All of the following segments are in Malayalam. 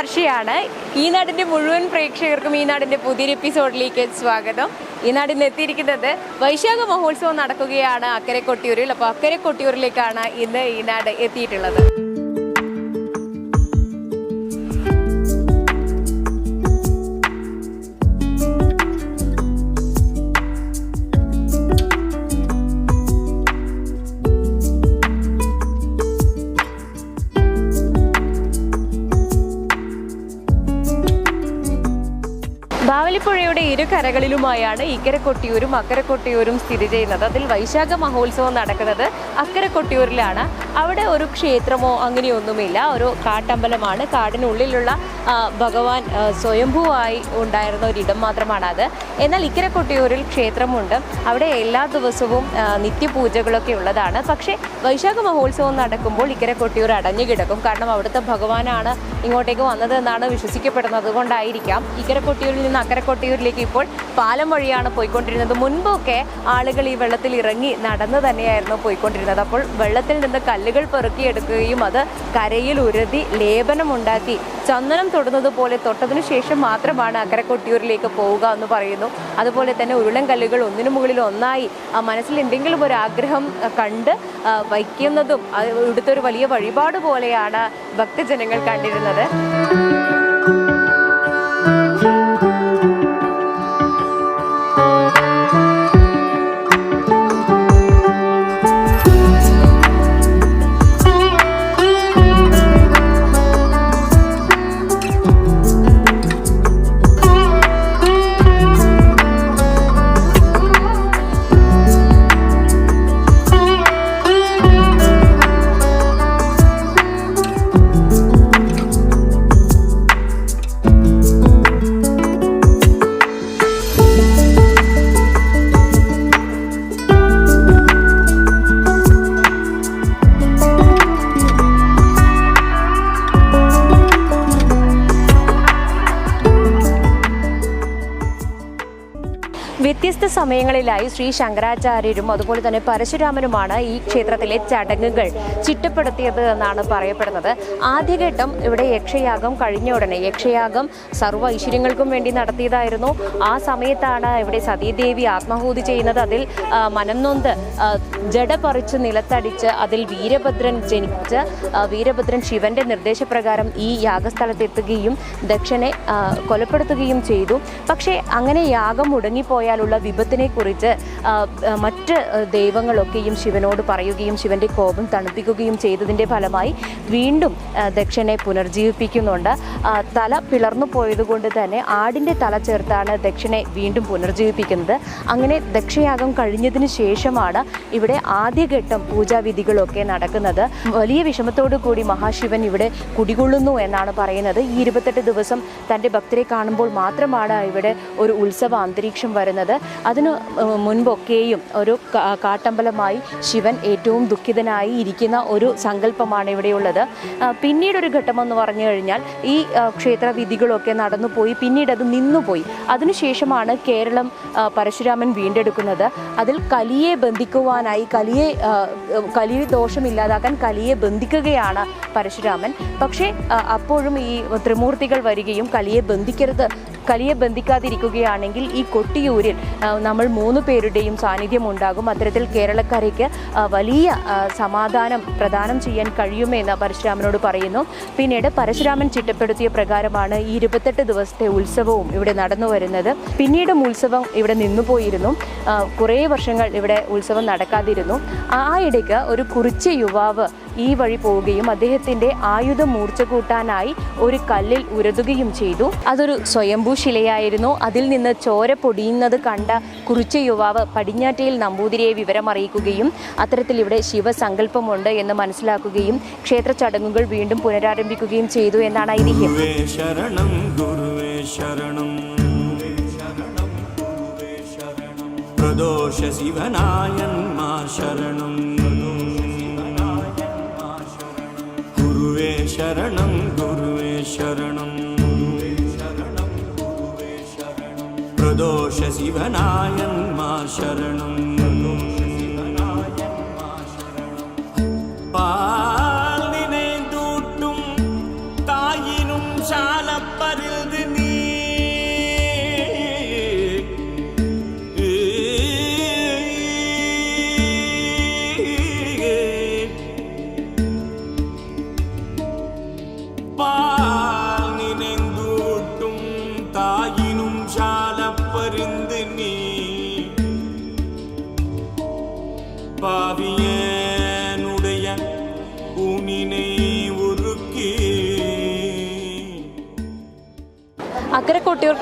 വർഷയാണ്. ഈ നാടിന്റെ മുഴുവൻ പ്രേക്ഷകർക്കും ഈ നാടിന്റെ പുതിയൊരു എപ്പിസോഡിലേക്ക് സ്വാഗതം. ഈ നാടിന്ന് എത്തിയിരിക്കുന്നത് വൈശാഖ മഹോത്സവം നടക്കുകയാണ് അക്കരെ കൊട്ടിയൂരിൽ. അപ്പോൾ അക്കരെ കൊട്ടിയൂരിലേക്കാണ് ഇന്ന് ഈ നാട് എത്തിയിട്ടുള്ളത്. ബാവലിപ്പുഴയുടെ ഇരു കരകളിലുമായാണ് ഇക്കരെ കൊട്ടിയൂരും അക്കര കൊട്ടിയൂരും സ്ഥിതി ചെയ്യുന്നത്. അതിൽ വൈശാഖ മഹോത്സവം നടക്കുന്നത് അക്കര കൊട്ടിയൂരിലാണ് അവിടെ ഒരു ക്ഷേത്രമോ അങ്ങനെയൊന്നുമില്ല. ഒരു കാട്ടമ്പലമാണ്. കാടിനുള്ളിലുള്ള ഭഗവാൻ സ്വയംഭൂവായി ഉണ്ടായിരുന്ന ഒരിടം മാത്രമാണ് അത് എന്നാൽ ഇക്കര കൊട്ടിയൂരിൽ ക്ഷേത്രമുണ്ട്. അവിടെ എല്ലാ ദിവസവും നിത്യപൂജകളൊക്കെ ഉള്ളതാണ്. പക്ഷേ വൈശാഖ മഹോത്സവം നടക്കുമ്പോൾ ഇക്കര കൊട്ടിയൂർ അടഞ്ഞു കിടക്കും. കാരണം അവിടുത്തെ ഭഗവാനാണ് ഇങ്ങോട്ടേക്ക് വന്നത് എന്നാണ് വിശ്വസിക്കപ്പെടുന്നത്. അതുകൊണ്ടായിരിക്കാം ഇക്കര കൊട്ടിയൂരിൽ നിന്ന് അക്കരെ കൊട്ടിയൂരിലേക്ക് ഇപ്പോൾ പാലം വഴിയാണ് പോയിക്കൊണ്ടിരുന്നത്. മുൻപൊക്കെ ആളുകൾ ഈ വെള്ളത്തിൽ ഇറങ്ങി നടന്ന് തന്നെയായിരുന്നു പോയിക്കൊണ്ടിരുന്നത്. അപ്പോൾ വെള്ളത്തിൽ നിന്ന് കല്ലുകൾ പെറുക്കിയെടുക്കുകയും അത് കരയിൽ ഉരുതി ലേപനമുണ്ടാക്കി ചന്ദനം തൊടുന്നത് പോലെ തൊട്ടതിനു ശേഷം മാത്രമാണ് അക്കരെ കൊട്ടിയൂരിലേക്ക് പോവുക എന്ന് പറയുന്നു. അതുപോലെ തന്നെ ഉരുളൻ കല്ലുകൾ ഒന്നിനു മുകളിൽ ഒന്നായി മനസ്സിൽ എന്തെങ്കിലും ഒരു ആഗ്രഹം കണ്ട് വയ്ക്കുന്നതും ഇവിടുത്തെ ഒരു വലിയ വഴിപാട് പോലെയാണ് ഭക്തജനങ്ങൾ കണ്ടിരുന്നത്. സമയങ്ങളിലായി ശ്രീ ശങ്കരാചാര്യരും അതുപോലെ തന്നെ പരശുരാമനുമാണ് ഈ ക്ഷേത്രത്തിലെ ചടങ്ങുകൾ ചിട്ടപ്പെടുത്തിയത് എന്നാണ് പറയപ്പെടുന്നത്. ആദ്യഘട്ടം ഇവിടെ യക്ഷയാഗം കഴിഞ്ഞ ഉടനെ യക്ഷയാഗം സർവ ഐശ്വര്യങ്ങൾക്കും വേണ്ടി നടത്തിയതായിരുന്നു. ആ സമയത്താണ് ഇവിടെ സതീദേവി ആത്മാഹൂതി ചെയ്യുന്നത്. അതിൽ മനംനൊന്ത് മനം ജട പറിച്ച് നിലത്തടിച്ച് അതിൽ വീരഭദ്രൻ ജനിച്ച് വീരഭദ്രൻ ശിവന്റെ നിർദ്ദേശപ്രകാരം ഈ യാഗസ്ഥലത്തെത്തുകയും ദക്ഷനെ കൊലപ്പെടുത്തുകയും ചെയ്തു. പക്ഷേ അങ്ങനെ യാഗം മുടങ്ങിപ്പോയാലുള്ള വിപത്തിനെ കുറിച്ച് ആ, ആ, മറ്റ് ദൈവങ്ങളൊക്കെയും ശിവനോട് പറയുകയും ശിവന്റെ കോപം തണുപ്പിക്കുകയും ചെയ്തതിന്റെ ഫലമായി വീണ്ടും ദക്ഷനെ പുനർജീവിപ്പിക്കുന്നുണ്ട്. തല പിളർന്നു പോയതുകൊണ്ട് തന്നെ ആടിന്റെ തല ചേർത്താണ് ദക്ഷനെ വീണ്ടും പുനർജീവിപ്പിക്കുന്നത്. അങ്ങനെ ദക്ഷയാഗം കഴിഞ്ഞതിന് ശേഷമാണ് ഇവിടെ ആദ്യഘട്ടം പൂജാവിധികളൊക്കെ നടക്കുന്നത്. വലിയ വിഷമത്തോടു കൂടി മഹാശിവൻ ഇവിടെ കുടികൊള്ളുന്നു എന്നാണ് പറയുന്നത്. ഈ ഇരുപത്തെട്ട് ദിവസം തന്റെ ഭക്തരെ കാണുമ്പോൾ മാത്രമാണ് ഇവിടെ ഒരു ഉത്സവ അന്തരീക്ഷം വരുന്നത്. അതിന് മുൻപൊക്കെയും ഒരു കാട്ടമ്പലമായി ശിവൻ ഏറ്റവും ദുഃഖിതനായി ഇരിക്കുന്ന ഒരു സങ്കല്പമാണ് ഇവിടെയുള്ളത്. പിന്നീടൊരു ഘട്ടമെന്ന് പറഞ്ഞു കഴിഞ്ഞാൽ ഈ ക്ഷേത്രവിധികളൊക്കെ നടന്നുപോയി പിന്നീട് അത് നിന്നുപോയി. അതിനുശേഷമാണ് കേരളം പരശുരാമൻ വീണ്ടെടുക്കുന്നത്. അതിൽ കലിയെ ബന്ധിക്കുവാനായി കലിയെ കലി ദോഷം ഇല്ലാതാക്കാൻ കലിയെ ബന്ധിക്കുകയാണ് പരശുരാമൻ. പക്ഷേ അപ്പോഴും ഈ ത്രിമൂർത്തികൾ വരികയും കലിയെ ബന്ധിക്കരുത് കലിയെ ബന്ധിക്കാതിരിക്കുകയാണെങ്കിൽ ഈ കൊട്ടിയൂരിൽ നമ്മൾ മൂന്ന് പേരുടെയും സാന്നിധ്യം ഉണ്ടാകും. അത്തരത്തിൽ കേരളക്കരയ്ക്ക് വലിയ സമാധാനം പ്രദാനം ചെയ്യാൻ കഴിയുമെന്ന് പരശുരാമനോട് പറയുന്നു. പിന്നീട് പരശുരാമൻ ചിട്ടപ്പെടുത്തിയ പ്രകാരമാണ് ഈ ഇരുപത്തെട്ട് ദിവസത്തെ ഉത്സവവും ഇവിടെ നടന്നു വരുന്നത് പിന്നീടും ഉത്സവം ഇവിടെ നിന്നുപോയിരുന്നു. കുറേ വർഷങ്ങൾ ഇവിടെ ഉത്സവം നടക്കാതിരുന്നു. ആ ഇടയ്ക്ക് ഒരു കുറിച്ച യുവാവ് ഈ വഴി പോവുകയും അദ്ദേഹത്തിന്റെ ആയുധം മൂർച്ച കൂട്ടാനായി ഒരു കല്ലിൽ ഉരതുകയും ചെയ്തു. അതൊരു സ്വയംഭൂ ശിലയായിരുന്നു. അതിൽ നിന്ന് ചോര പൊടിയുന്നത് കണ്ട കുറിച്ച യുവാവ് പടിഞ്ഞാറ്റയിൽ നമ്പൂതിരിയെ വിവരം അറിയിക്കുകയും അത്തരത്തിൽ ഇവിടെ ശിവസങ്കല്പമുണ്ട് എന്ന് മനസ്സിലാക്കുകയും ക്ഷേത്ര ചടങ്ങുകൾ വീണ്ടും പുനരാരംഭിക്കുകയും ചെയ്തു എന്നാണ് ഐതിഹ്യം. ശരണം. प्रदोषिवनायन् मा शरणं गुरुवे शरणं गुरुवे शरणं शरणं शरणं प्रदोष शिवनायन् शरणं।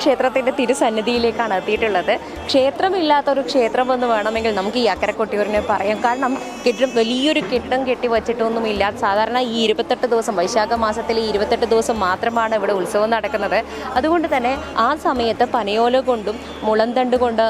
ക്ഷേത്രത്തിന്റെ തിരുസന്നിധിയിലേക്കാണ് എത്തിയിട്ടുള്ളത് ക്ഷേത്രമില്ലാത്ത ഒരു ക്ഷേത്രം എന്ന് വേണമെങ്കിൽ നമുക്ക് ഈ അക്കരക്കൊട്ടിയൂരിനെ പറയാം. കാരണം കെട്ടിടം വലിയൊരു കെട്ടിടം കെട്ടി വച്ചിട്ടൊന്നുമില്ല സാധാരണ ഈ ഇരുപത്തെട്ട് ദിവസം വൈശാഖ മാസത്തിലെ ഇരുപത്തെട്ട് ദിവസം മാത്രമാണ് ഇവിടെ ഉത്സവം നടക്കുന്നത്. അതുകൊണ്ട് തന്നെ ആ സമയത്ത് പനയോല കൊണ്ടും മുളന്തണ്ട് കൊണ്ട്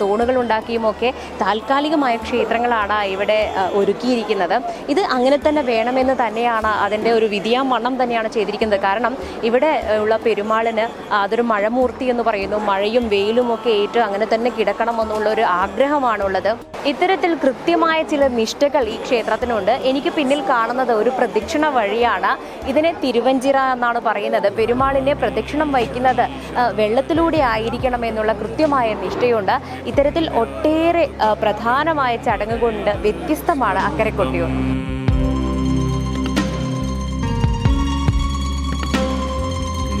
തൂണുകൾ ഉണ്ടാക്കിയുമൊക്കെ താൽക്കാലികമായ ക്ഷേത്രങ്ങളാണ് ഇവിടെ ഒരുക്കിയിരിക്കുന്നത്. ഇത് അങ്ങനെ തന്നെ വേണമെന്ന് തന്നെയാണ് അതിന്റെ ഒരു വിധിയാം വണ്ണം തന്നെയാണ് ചെയ്തിരിക്കുന്നത്. കാരണം ഇവിടെ ഉള്ള പെരുമാളിന് അതൊരു മഴമൂർത്തി എന്ന് പറയുന്നു. മഴയും വെയിലും ഒക്കെ ഏറ്റ് അങ്ങനെ തന്നെ കിടക്കണം എന്നുള്ള ഒരു ആഗ്രഹമാണുള്ളത്. ഇത്തരത്തിൽ കൃത്യമായ ചില നിഷ്ഠകൾ ഈ ക്ഷേത്രത്തിനുണ്ട്. എനിക്ക് പിന്നിൽ കാണുന്നത് ഒരു പ്രദക്ഷിണ വഴിയാണ്. ഇതിനെ തിരുവഞ്ചിറ എന്നാണ് പറയുന്നത്. പെരുമാളിനെ പ്രദക്ഷിണം വഹിക്കുന്നത് വെള്ളത്തിലൂടെ ആയിരിക്കണം എന്നുള്ള കൃത്യമായ നിഷ്ഠയുണ്ട്. ഇത്തരത്തിൽ ഒട്ടേറെ പ്രധാനമായ പ്രധാനമായ ചടങ്ങുകൊണ്ട് വ്യത്യസ്തമാണ് അക്കരെ കൊട്ടിയൂർ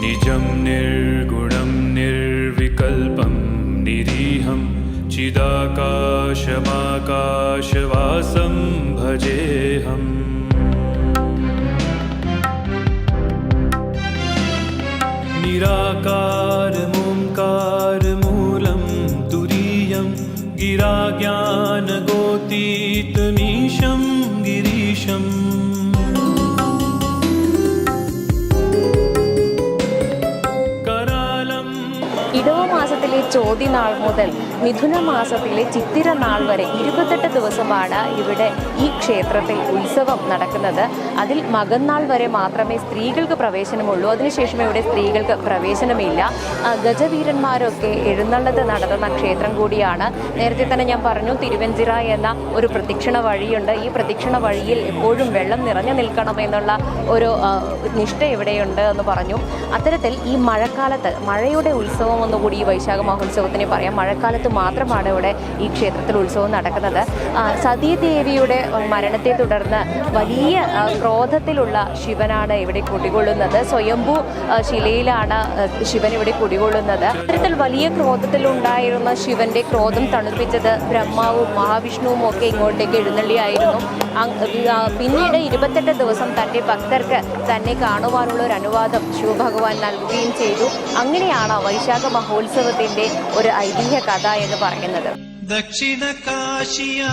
निजं निर्गुणं निर्विकल्पं निरीहं चिदाकाशमाकाशवासं भजेऽहम् निराकारमोङ्कारमूलं तुरीयं गिराज्ञानगोतीतमीशं മാസത്തിലെ ചോതി നാൾ മുതൽ മിഥുന മാസത്തിലെ ചിത്തിര നാൾ വരെ ഇരുപത്തെട്ട് ദിവസമാണ് ഇവിടെ ഈ ക്ഷേത്രത്തിൽ ഉത്സവം നടക്കുന്നത്. അതിൽ മകന്നാൾ വരെ മാത്രമേ സ്ത്രീകൾക്ക് പ്രവേശനമുള്ളൂ. അതിനുശേഷം ഇവിടെ സ്ത്രീകൾക്ക് പ്രവേശനമില്ല. ഗജവീരന്മാരൊക്കെ എഴുന്നള്ളത്ത് നടത്തുന്ന ക്ഷേത്രം കൂടിയാണ്. നേരത്തെ തന്നെ ഞാൻ പറഞ്ഞു തിരുവഞ്ചിറ എന്ന ഒരു പ്രദക്ഷിണ വഴിയുണ്ട്. ഈ പ്രദക്ഷിണ വഴിയിൽ എപ്പോഴും വെള്ളം നിറഞ്ഞു നിൽക്കണം എന്നുള്ള ഒരു നിഷ്ഠ ഇവിടെയുണ്ട് എന്ന് പറഞ്ഞു. അത്തരത്തിൽ ഈ മഴക്കാലത്ത് മഴയുടെ ഉത്സവം ഒന്നുകൂടി ഈ വൈശാഖ മഹോത്സവത്തിന് പറയാം. മഴക്കാലത്ത് മാത്രമാണ് ഇവിടെ ഈ ക്ഷേത്രത്തിൽ ഉത്സവം നടക്കുന്നത്. സതീദേവിയുടെ മരണത്തെ തുടർന്ന് വലിയ ക്രോധത്തിലുള്ള ശിവനാണ് ഇവിടെ കുടികൊള്ളുന്നത്. സ്വയംഭൂ ശിലയിലാണ് ശിവൻ ഇവിടെ കുടികൊള്ളുന്നത്. ഇത്തരത്തിൽ വലിയ ക്രോധത്തിലുണ്ടായിരുന്ന ശിവന്റെ ക്രോധം തണുപ്പിച്ചത് ബ്രഹ്മാവും മഹാവിഷ്ണുവും ഒക്കെ ഇങ്ങോട്ടേക്ക് എഴുന്നള്ളിയായിരുന്നു. പിന്നീട് ഇരുപത്തെട്ട് ദിവസം തന്റെ ഭക്തർക്ക് തന്നെ കാണുവാനുള്ള ഒരു അനുവാദം ശിവഭഗവാൻ നൽകുകയും ചെയ്തു. അങ്ങനെയാണ് വൈശാഖ മഹോത്സവത്തിന്റെ ഒരു ഐതിഹ്യ കഥ എന്ന് പറയുന്നത്. ദക്ഷിണ കാശിയ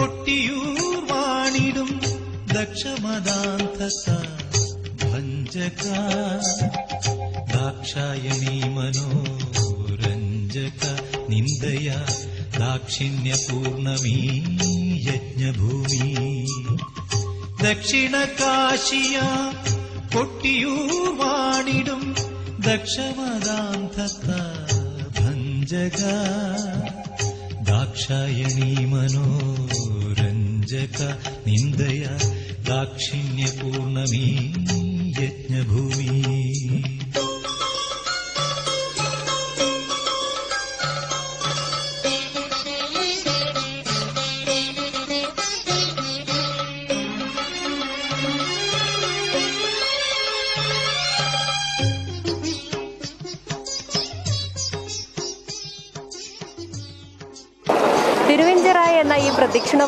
കൊട്ടിയൂർ വാണിടും ദക്ഷമദാന്തസ മനോരഞ്ജക നിന്ദയ दाक्षिण्यपूर्णमी यज्ञभूमि दक्षिणकाशिया पोट्टियूणिडम् दक्षमादान्धता भञ्जगा दाक्षायणी मनोरञ्जक निन्दय दाक्षिण्यपूर्णमी यज्ञभूमि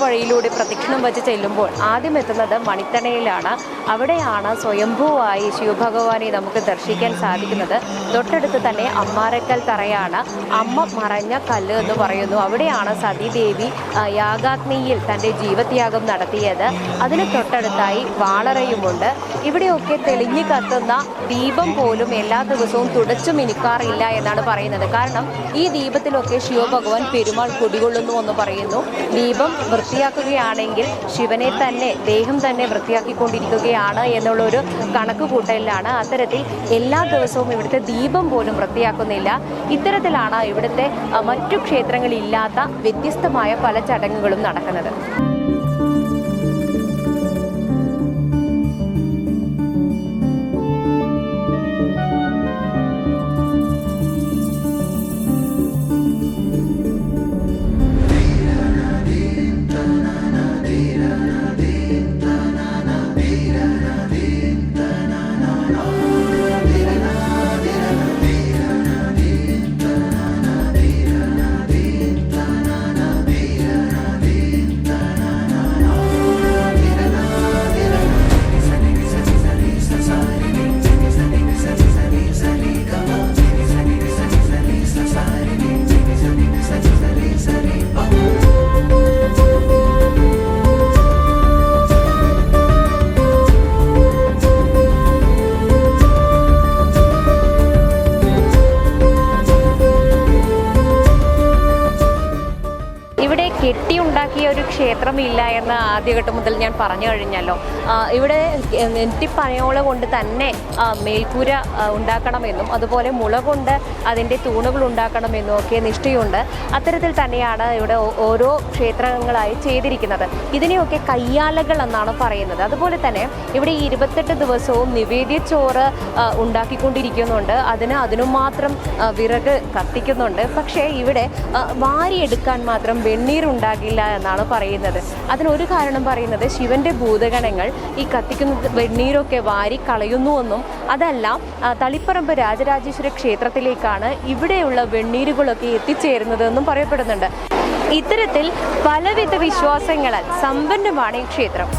വഴിയിലൂടെ പ്രദക്ഷിണം വെച്ച് ചെല്ലുമ്പോൾ ആദ്യം എത്തുന്നത് മണിത്തണയിലാണ്. അവിടെയാണ് സ്വയംഭൂവായി ശിവഭഗവാനെ നമുക്ക് ദർശിക്കാൻ സാധിക്കുന്നത്. തൊട്ടടുത്ത് തന്നെ അമ്മാരക്കൽ തറയാണ്. അമ്മ മറഞ്ഞ കല്ല് എന്ന് പറയുന്നു. അവിടെയാണ് സതീദേവി യാഗാഗ്നിയിൽ തന്റെ ജീവത്യാഗം നടത്തിയത്. അതിന് തൊട്ടടുത്തായി വാളറയുമുണ്ട്. ഇവിടെയൊക്കെ തെളിഞ്ഞു കത്തുന്ന ദീപം പോലും എല്ലാ ദിവസവും തുടച്ചു മിനുക്കാറില്ല എന്നാണ് പറയുന്നത്. കാരണം ഈ ദീപത്തിലൊക്കെ ശിവഭഗവാൻ പെരുമാൾ കുടികൊള്ളുന്നു എന്ന് പറയുന്നു. ദീപം വൃത്തിയാക്കുകയാണെങ്കിൽ ശിവനെ തന്നെ ദേഹം തന്നെ വൃത്തിയാക്കിക്കൊണ്ടിരിക്കുകയാണ് എന്നുള്ള ഒരു കണക്ക് കൂട്ടലിലാണ് അത്തരത്തിൽ എല്ലാ ദിവസവും ഇവിടുത്തെ ദീപം പോലും വൃത്തിയാക്കുന്നില്ല. ഇത്തരത്തിലാണ് ഇവിടുത്തെ മറ്റു ക്ഷേത്രങ്ങളില്ലാത്ത വ്യത്യസ്തമായ പല ചടങ്ങുകളും നടക്കുന്നത്. ഇല്ല എന്ന് ആദ്യഘട്ടം മുതൽ ഞാൻ പറഞ്ഞു കഴിഞ്ഞല്ലോ. ഇവിടെ നെറ്റിപ്പനയോള കൊണ്ട് തന്നെ മേൽക്കൂര ഉണ്ടാക്കണമെന്നും അതുപോലെ മുള കൊണ്ട് അതിന്റെ തൂണുകൾ ഉണ്ടാക്കണമെന്നും ഒക്കെ നിഷ്ഠയുണ്ട്. അത്തരത്തിൽ തന്നെയാണ് ഇവിടെ ഓരോ ക്ഷേത്രങ്ങളായി ചെയ്തിരിക്കുന്നത്. ഇതിനെയൊക്കെ കയ്യാലകൾ എന്നാണ് പറയുന്നത്. അതുപോലെ തന്നെ ഇവിടെ ഇരുപത്തെട്ട് ദിവസവും നിവേദ്യച്ചോറ് ചോറ് ഉണ്ടാക്കിക്കൊണ്ടിരിക്കുന്നുണ്ട്. അതിന് അതിനു മാത്രം വിറക് കത്തിക്കുന്നുണ്ട്. പക്ഷേ ഇവിടെ വാരിയെടുക്കാൻ മാത്രം വെണ്ണീർ ഉണ്ടാകില്ല എന്നാണ് പറയുന്നത്. അതിനൊരു കാരണം പറയുന്നത് ശിവന്റെ ഭൂതഗണങ്ങൾ ഈ കത്തിക്കുന്ന വെണ്ണീരൊക്കെ വാരി കളയുന്നുവെന്നും അതല്ല തളിപ്പറമ്പ് രാജരാജേശ്വര ക്ഷേത്രത്തിലേക്കാണ് ഇവിടെയുള്ള വെണ്ണീരുകളൊക്കെ എത്തിച്ചേരുന്നതെന്നും പറയപ്പെടുന്നുണ്ട്. ഇത്തരത്തിൽ പലവിധ വിശ്വാസങ്ങളാൽ സമ്പന്നമാണ് ഈ ക്ഷേത്രം.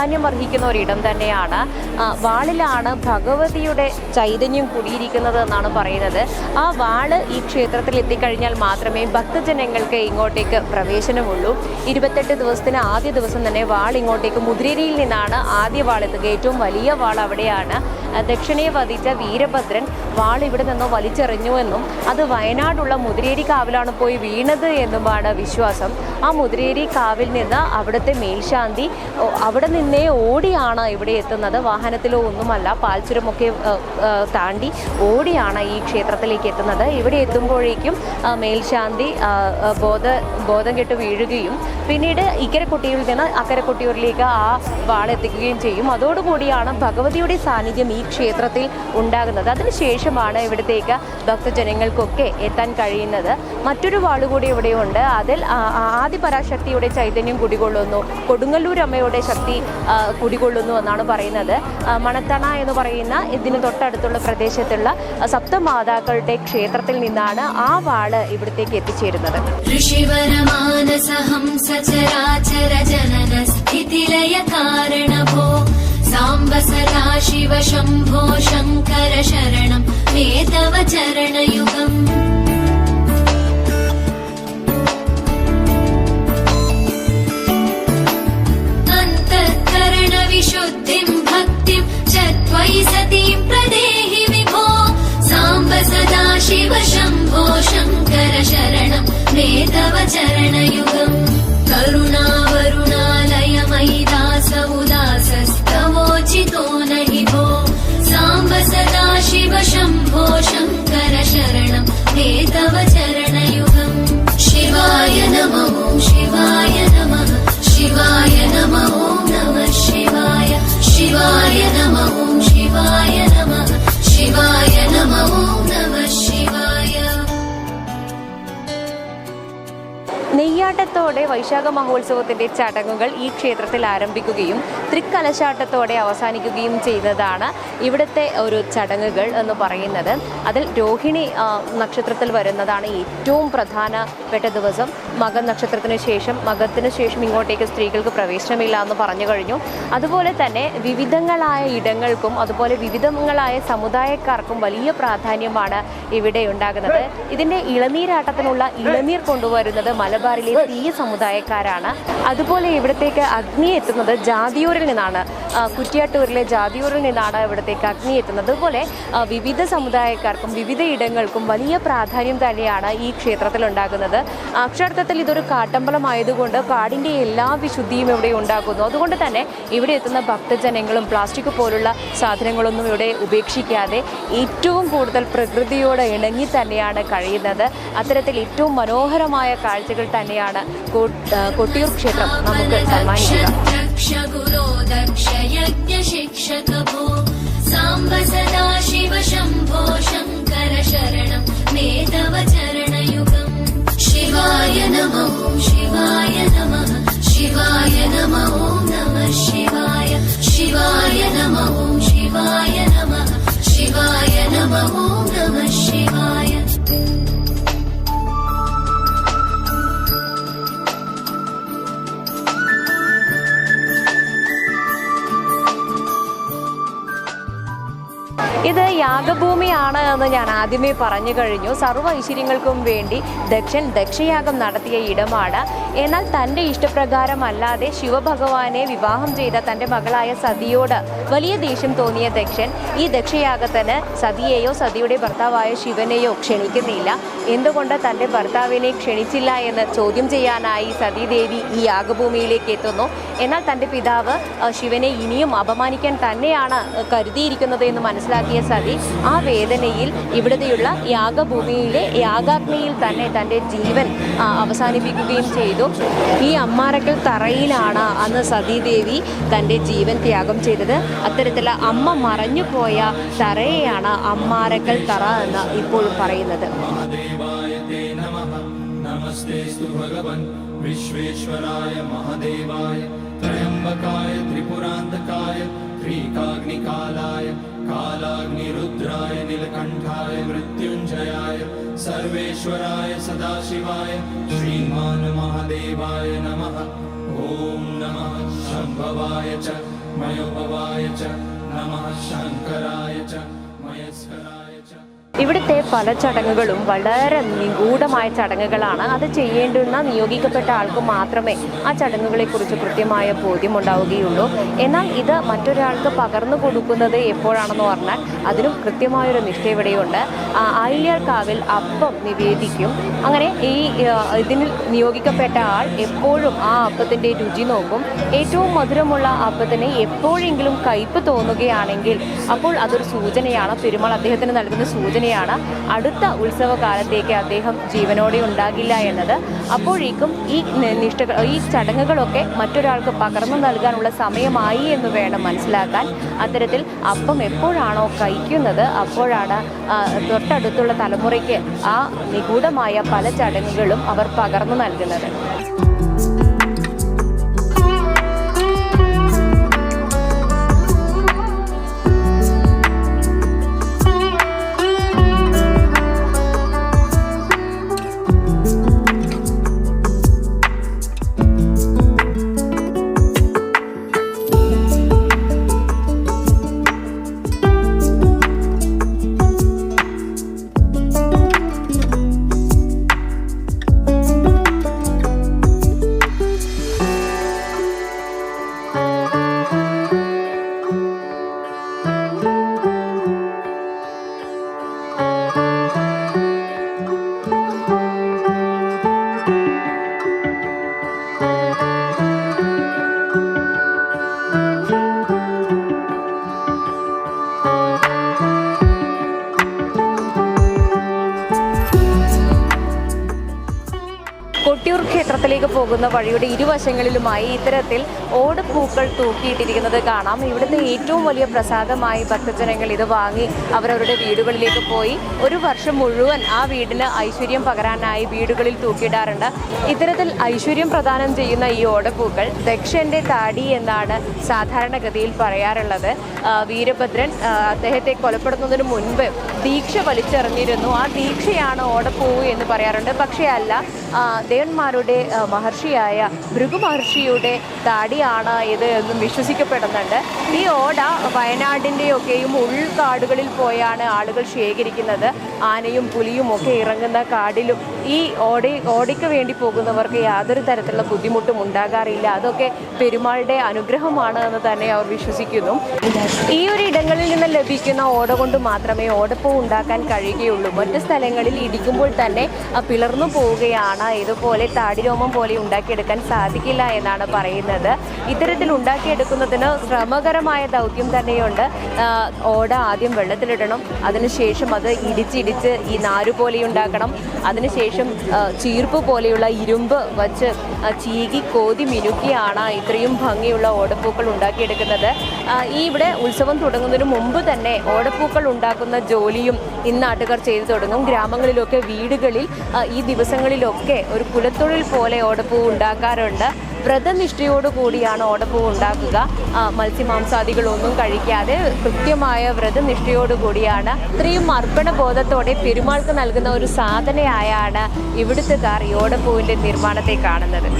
പ്രാധാന്യം അർഹിക്കുന്ന ഒരിടം തന്നെയാണ് വാളിലാണ് ഭഗവതിയുടെ ചൈതന്യം കുടിയിരിക്കുന്നത് എന്നാണ് പറയുന്നത്. ആ വാൾ ഈ ക്ഷേത്രത്തിൽ എത്തിക്കഴിഞ്ഞാൽ മാത്രമേ ഭക്തജനങ്ങൾക്ക് ഇങ്ങോട്ടേക്ക് പ്രവേശനമുള്ളൂ. ഇരുപത്തെട്ട് ദിവസത്തിന് ആദ്യ ദിവസം തന്നെ വാൾ ഇങ്ങോട്ടേക്ക് മുതിരേരിയിൽ നിന്നാണ് ആദ്യ വാൾ എത്തുക. ഏറ്റവും വലിയ വാൾ അവിടെയാണ്. ദക്ഷിണയെ വധിച്ച വീരഭദ്രൻ വാൾ ഇവിടെ നിന്നോ വലിച്ചെറിഞ്ഞു എന്നും അത് വയനാടുള്ള മുതിരേരി കാവിലാണ് പോയി വീണത് എന്നുമാണ് വിശ്വാസം. ആ മുതിരേരി കാവിൽ നിന്ന് അവിടുത്തെ മേൽശാന്തി അവിടെ നിന്നേ ഓടിയാണ് ഇവിടെ എത്തുന്നത്. വാഹനത്തിലോ ഒന്നുമല്ല പാൽച്ചുരമൊക്കെ താണ്ടി ഓടിയാണ് ഈ ക്ഷേത്രത്തിലേക്ക് എത്തുന്നത്. ഇവിടെ എത്തുമ്പോഴേക്കും മേൽശാന്തി ബോധ ബോധം കെട്ട് വീഴുകയും പിന്നീട് ഇക്കരെ കൊട്ടിയൂരിൽ നിന്ന് അക്കരക്കുട്ടിയൂരിലേക്ക് ആ വാളെത്തിക്കുകയും ചെയ്യും. അതോടുകൂടിയാണ് ഭഗവതിയുടെ സാന്നിധ്യം ഈ ക്ഷേത്രത്തിൽ ഉണ്ടാകുന്നത്. അതിനുശേഷമാണ് ഇവിടത്തേക്ക് ഭക്തജനങ്ങൾക്കൊക്കെ എത്താൻ കഴിയുന്നത്. മറ്റൊരു വാൾ കൂടി ഇവിടെയുണ്ട്. അതിൽ ആദിപരാശക്തിയുടെ ചൈതന്യം കുടികൊള്ളുന്നു. കൊടുങ്ങല്ലൂർ അമ്മയുടെ ശക്തി കുടികൊള്ളുന്നു എന്നാണ് പറയുന്നത്. മണത്തണ എന്ന് പറയുന്ന ഇതിന് തൊട്ടടുത്തുള്ള പ്രദേശത്തുള്ള സപ്തമാതാക്കളുടെ ക്ഷേത്രത്തിൽ നിന്നാണ് ആ വാൾ ഇവിടത്തേക്ക് എത്തിച്ചേരുന്നത്. ശിവ ശംഭോ ശങ്കര ശരണം മേധവ ചരണയുഗം. വൈശാഖ മഹോത്സവത്തിന്റെ ചടങ്ങുകൾ ഈ ക്ഷേത്രത്തിൽ ആരംഭിക്കുകയും തൃക്കലശാട്ടത്തോടെ അവസാനിക്കുകയും ചെയ്യുന്നതാണ് ഇവിടുത്തെ ഒരു ചടങ്ങുകൾ എന്ന് പറയുന്നത്. അതിൽ രോഹിണി നക്ഷത്രത്തിൽ വരുന്നതാണ് ഏറ്റവും പ്രധാനപ്പെട്ട ദിവസം. മകൻ നക്ഷത്രത്തിന് ശേഷം മകത്തിന് ശേഷം ഇങ്ങോട്ടേക്ക് സ്ത്രീകൾക്ക് പ്രവേശനമില്ല എന്ന് പറഞ്ഞു കഴിഞ്ഞു. അതുപോലെ തന്നെ വിവിധങ്ങളായ ഇടങ്ങൾക്കും അതുപോലെ വിവിധങ്ങളായ സമുദായക്കാർക്കും വലിയ പ്രാധാന്യമാണ് ഇവിടെ ഉണ്ടാകുന്നത്. ഇതിന്റെ ഇളനീരാട്ടത്തിനുള്ള ഇളനീർ കൊണ്ടുവരുന്നത് മലബാറിലെ തീയ സമുദായക്കാരാണ്. അതുപോലെ ഇവിടത്തേക്ക് അഗ്നി എത്തുന്നത് ജാതിയൂരിൽ നിന്നാണ്. കുറ്റിയാട്ടൂരിലെ ജാതിയൂരിൽ നിന്നാണ് ഇവിടത്തേക്ക് അഗ്നി എത്തുന്നത്. അതുപോലെ വിവിധ സമുദായക്കാർക്കും വിവിധ ഇടങ്ങൾക്കും വലിയ പ്രാധാന്യം തന്നെയാണ് ഈ ക്ഷേത്രത്തിൽ ഉണ്ടാകുന്നത് അക്ഷരാർത്ഥത്തിൽ യഥാർത്ഥത്തിൽ ഇതൊരു കാട്ടമ്പലമായതുകൊണ്ട് കാടിന്റെ എല്ലാ വിശുദ്ധിയും ഇവിടെ ഉണ്ടാകുന്നു. അതുകൊണ്ട് തന്നെ ഇവിടെ എത്തുന്ന ഭക്തജനങ്ങളും പ്ലാസ്റ്റിക് പോലുള്ള സാധനങ്ങളൊന്നും ഇവിടെ ഉപേക്ഷിക്കാതെ ഏറ്റവും കൂടുതൽ പ്രകൃതിയോട് ഇണങ്ങി തന്നെയാണ് കഴിയുന്നത്. അത്തരത്തിൽ ഏറ്റവും മനോഹരമായ കാഴ്ചകൾ തന്നെയാണ് കൊട്ടിയൂർ ക്ഷേത്രം നമുക്ക് സമ്മാനിക്കുക. ശിവ ശരണം മേധവ शिवाय नमः ॐ शिवाय नमः शिवाय नमः ॐ नमः शिवाय शिवाय नमः ॐ शिवाय नमः शिवाय नमः ॐ नमः शिवाय യാഗഭൂമിയാണ് എന്ന് ഞാൻ ആദ്യമേ പറഞ്ഞു കഴിഞ്ഞു. സർവ ഐശ്വര്യങ്ങൾക്കും വേണ്ടി ദക്ഷൻ ദക്ഷയാഗം നടത്തിയ ഇടമാണ്. എന്നാൽ തന്റെ ഇഷ്ടപ്രകാരമല്ലാതെ ശിവഭഗവാനെ വിവാഹം ചെയ്ത തന്റെ മകളായ സതിയോട് വലിയ ദേഷ്യം തോന്നിയ ദക്ഷൻ ഈ ദക്ഷയാഗത്തിന് സതിയെയോ സതിയുടെ ഭർത്താവായ ശിവനെയോ ക്ഷണിക്കുന്നില്ല. എന്തുകൊണ്ട് തന്റെ ഭർത്താവിനെ ക്ഷണിച്ചില്ല എന്ന് ചോദ്യം ചെയ്യാനായി സതീദേവി ഈ യാഗഭൂമിയിലേക്ക് എത്തുന്നു. എന്നാൽ തന്റെ പിതാവ് ശിവനെ ഇനിയും അപമാനിക്കാൻ തന്നെയാണ് കരുതിയിരിക്കുന്നത് എന്ന് മനസ്സിലാക്കിയ സതി ആ വേദനയിൽ ഇവിടുത്തെയുള്ള യാഗഭൂമിയിലെ യാഗാഗ്നിയിൽ തന്നെ തന്റെ ജീവൻ അവസാനിപ്പിക്കുകയും ചെയ്തു. ഈ അമ്മാരക്കൽ തറയിലാണ് അന്ന് സതീദേവി തന്റെ ജീവൻ ത്യാഗം ചെയ്തത്. അത്തരത്തിൽ അമ്മ മറഞ്ഞു പോയ തറയെയാണ് അമ്മാരക്കൽ തറ എന്ന് ഇപ്പോൾ പറയുന്നത്. महादेवाय ते नमः। नमस्तेऽस्तु भगवन्। विश्वेश्वराय महादेवाय। त्र्यम्बकाय त्रिपुरान्तकाय, त्रिकाग्निकालाय, कालाग्निरुद्राय, नीलकण्ठाय, मृत्युञ्जयाय, सर्वेश्वराय सदाशिवाय, श्रीमान् महादेवाय नमः। ॐ नमः। शम्भवाय च मयोभवाय च, नमः शङ्कराय च, मयस्कराय ഇവിടുത്തെ പല ചടങ്ങുകളും വളരെ നിഗൂഢമായ ചടങ്ങുകളാണ്. അത് ചെയ്യേണ്ടുന്ന നിയോഗിക്കപ്പെട്ട ആൾക്ക് മാത്രമേ ആ ചടങ്ങുകളെക്കുറിച്ച് കൃത്യമായ ബോധ്യമുണ്ടാവുകയുള്ളൂ. എന്നാൽ ഇത് മറ്റൊരാൾക്ക് പകർന്നു കൊടുക്കുന്നത് എപ്പോഴാണെന്ന് പറഞ്ഞാൽ അതിനും കൃത്യമായൊരു നിഷ്ഠ ഇവിടെയുണ്ട്. ആ, അപ്പം നിവേദിക്കും. അങ്ങനെ ഈ ഇതിന് നിയോഗിക്കപ്പെട്ട ആൾ എപ്പോഴും ആ അപ്പത്തിന്റെ രുചി നോക്കും. ഏറ്റവും മധുരമുള്ള അപ്പത്തിന് എപ്പോഴെങ്കിലും കയ്പ് തോന്നുകയാണെങ്കിൽ അപ്പോൾ അതൊരു സൂചനയാണ്. പെരുമാൾ അദ്ദേഹത്തിന് നൽകുന്ന സൂചനയാണ് അടുത്ത ഉത്സവകാലത്തേക്ക് അദ്ദേഹം ജീവനോടെ ഉണ്ടാകില്ല എന്നത്. അപ്പോഴേക്കും ഈ നിഷ്ഠ ഈ ചടങ്ങുകളൊക്കെ മറ്റൊരാൾക്ക് പകർന്നു നൽകാനുള്ള സമയമായി എന്ന് വേണം മനസ്സിലാക്കാൻ. അത്തരത്തിൽ അപ്പം എപ്പോഴാണോ കഴിക്കുന്നത് അപ്പോഴാണ് തൊട്ടടുത്തുള്ള തലമുറയ്ക്ക് ആ നിഗൂഢമായ പല ചടങ്ങുകളും അവർ പകർന്നു നൽകുന്നത്. പോകുന്ന വഴിയുടെ ഇരുവശങ്ങളിലുമായി ഇത്തരത്തിൽ ഓടപ്പൂക്കൾ തൂക്കിയിട്ടിരിക്കുന്നത് കാണാം. ഇവിടുത്തെ ഏറ്റവും വലിയ പ്രസാദമായി ഭക്തജനങ്ങൾ ഇത് വാങ്ങി അവരവരുടെ വീടുകളിലേക്ക് പോയി ഒരു വർഷം മുഴുവൻ ആ വീടിന് ഐശ്വര്യം പകരാനായി വീടുകളിൽ തൂക്കിയിടാറുണ്ട്. ഇത്തരത്തിൽ ഐശ്വര്യം പ്രദാനം ചെയ്യുന്ന ഈ ഓടപ്പൂക്കൾ ദക്ഷന്റെ താടി എന്നാണ് സാധാരണഗതിയിൽ പറയാറുള്ളത്. വീരഭദ്രൻ അദ്ദേഹത്തെ കൊലപ്പെടുത്തുന്നതിന് മുൻപ് ദീക്ഷ വലിച്ചെറിഞ്ഞിരുന്നു. ആ ദീക്ഷയാണ് ഓടപ്പൂവ് എന്ന് പറയാറുണ്ട്. പക്ഷേ അല്ല ദേവന്മാരുടെ മഹർഷിയായ ഭൃഗു മഹർഷിയുടെ താടിയാണ് ഇത് എന്നും വിശ്വസിക്കപ്പെടുന്നുണ്ട്. ഈ ഓട വയനാടിന്റെയൊക്കെയും ഉൾക്കാടുകളിൽ പോയാണ് ആളുകൾ ശേഖരിക്കുന്നത്. ആനയും പുലിയും ഒക്കെ ഇറങ്ങുന്ന കാടിലും ഈ ഓടി ഓടിക്ക് വേണ്ടി പോകുന്നവർക്ക് യാതൊരു തരത്തിലുള്ള ബുദ്ധിമുട്ടും ഉണ്ടാകാറില്ല. അതൊക്കെ പെരുമാളുടെ അനുഗ്രഹമാണ് എന്ന് തന്നെ അവർ വിശ്വസിക്കുന്നു. ഈ ഒരു ഇടങ്ങളിൽ നിന്ന് ലഭിക്കുന്ന ഓട കൊണ്ട് മാത്രമേ ഓടപ്പൂ ഉണ്ടാക്കാൻ കഴിയുകയുള്ളൂ. മറ്റ് സ്ഥലങ്ങളിൽ ഇടിക്കുമ്പോൾ തന്നെ പിളർന്നു പോവുകയാണ്. ഇതുപോലെ താടിരോമം പോലെ ഉണ്ടാക്കിയെടുക്കാൻ സാധിക്കില്ല എന്നാണ് പറയുന്നത്. ഇത്തരത്തിൽ ഉണ്ടാക്കിയെടുക്കുന്നതിന് ശ്രമകരമായ ദൗത്യം തന്നെയുണ്ട്. ഓട ആദ്യം വെള്ളത്തിലിടണം. അതിനുശേഷം അത് ഇടിച്ചിടിച്ച് ഈ നാരുപോലെ ഉണ്ടാക്കണം അതിനുശേഷം ആ, ചീർപ്പ് പോലെയുള്ള ഇരുമ്പ് വച്ച് ചീകി കോതി മിനുക്കിയാണ് ഇത്രയും ഭംഗിയുള്ള ഓടപ്പൂക്കൾ ഉണ്ടാക്കിയെടുക്കുന്നത്. ഈ ഇവിടെ ഉത്സവം തുടങ്ങുന്നതിന് മുമ്പ് തന്നെ ഓടപ്പൂക്കൾ ഉണ്ടാക്കുന്ന ജോലിയും ഇന്ന് നാട്ടുകാർ ചെയ്തു തുടങ്ങും. ഗ്രാമങ്ങളിലൊക്കെ വീടുകളിൽ ഈ ദിവസങ്ങളിലൊക്കെ ഒരു കുലത്തൊഴിൽ പോലെ ഓടപ്പൂ ഉണ്ടാക്കാറുണ്ട്. വ്രതനിഷ്ഠയോടുകൂടിയാണ് ഓടപ്പൂ ഉണ്ടാക്കുക. മത്സ്യമാംസാദികളൊന്നും കഴിക്കാതെ കൃത്യമായ വ്രതനിഷ്ഠയോടുകൂടിയാണ് ഇത്രയും അർപ്പണ ബോധത്തോടെ പെരുമാൾക്ക് നൽകുന്ന ഒരു സാധനയായാണ് ഇവിടുത്തുകാർ ഈ ഓടപ്പൂവിന്റെ നിർമ്മാണത്തെ കാണുന്നത്.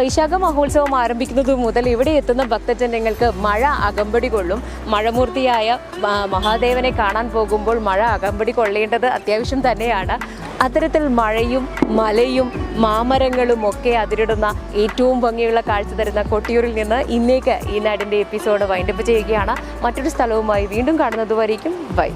വൈശാഖ മഹോത്സവം ആരംഭിക്കുന്നത് മുതൽ ഇവിടെ എത്തുന്ന ഭക്തജനങ്ങൾക്ക് മഴ അകമ്പടി കൊള്ളും. മഴമൂർത്തിയായ മഹാദേവനെ കാണാൻ പോകുമ്പോൾ മഴ അകമ്പടി കൊള്ളേണ്ടത് അത്യാവശ്യം തന്നെയാണ്. അത്തരത്തിൽ മഴയും മലയും മാമരങ്ങളും ഒക്കെ അതിരിടുന്ന ഏറ്റവും ഭംഗിയുള്ള കാഴ്ച തരുന്ന കൊട്ടിയൂരിൽ നിന്ന് ഇന്നേക്ക് ഈ നാടിന്റെ എപ്പിസോഡ് വൈൻഡപ്പ് ചെയ്യുകയാണ്. മറ്റൊരു സ്ഥലവുമായി വീണ്ടും കാണുന്നതുവരേക്കും ബൈ.